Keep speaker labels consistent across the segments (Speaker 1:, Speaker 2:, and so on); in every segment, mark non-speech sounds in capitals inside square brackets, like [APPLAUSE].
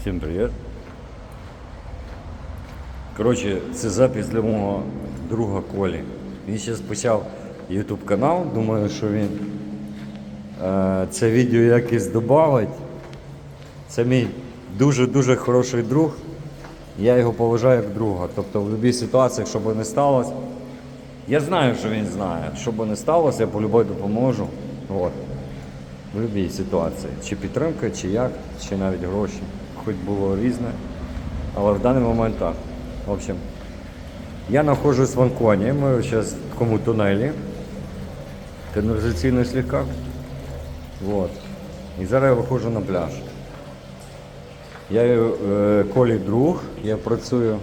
Speaker 1: Всім привіт. Коротше, це запис для мого друга Колі. Він зараз почав YouTube канал, думаю, що він е, це відео якось додавить. Це мій дуже-дуже хороший друг. Я його поважаю як друга. Тобто в будь-якій ситуації, що би не сталося, я знаю, що він знає. Що би не сталося, я по-любому допоможу. От. В будь-якій ситуації. Чи підтримка, чи як, чи навіть гроші. Хоч було різне. Але в даний момент так. В общем, я знаходжусь в Анконі, ми зараз в такому тунелі. Каналізаційний слегка. Вот. І зараз я виходжу на пляж. Я е, Колі друг, я працюю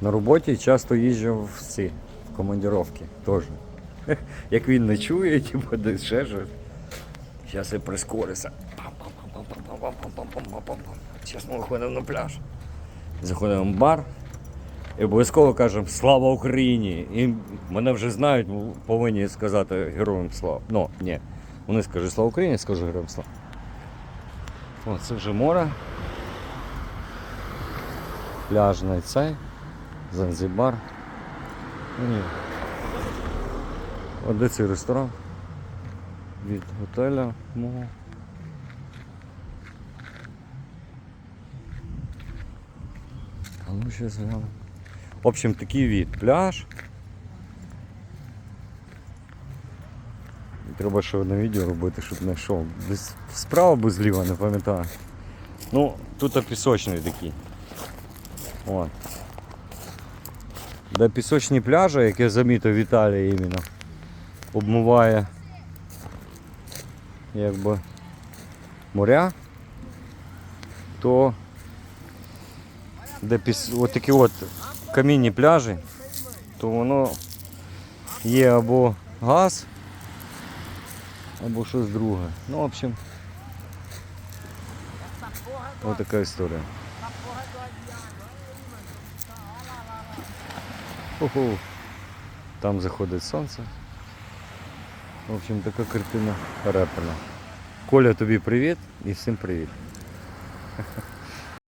Speaker 1: на роботі і часто їжджу в ці в командировки теж. [LAUGHS] Як він не чує, типу, ще щось. Зараз я прискорюся. Зараз ми виходимо на пляж. Заходимо в бар і обов'язково кажемо Слава Україні! І мене вже знають, повинні сказати героям слава. Ну, ні. Вони скажуть Слава Україні, я скажу героям слава. О, це вже море. Пляжний цей. Занзибар. Ну, ні. От де цей ресторан? Від готеля мого. Ще згляну. В общем, такий від. Пляж. Треба ще одне відео робити, щоб не йшов. Десь справа або зліва, не пам'ятаю. Ну, тут пісочний такий. От. Де пісочні пляжі, як я замітив в Італії іменно, обмиває якби моря, то де піс... от такі от камінні пляжі, то воно є або газ, або щось друге. Ну, в общем, ось така історія. Ого. Там заходить сонце. В общем, така картина репана. Коля, тобі привіт і всім привіт.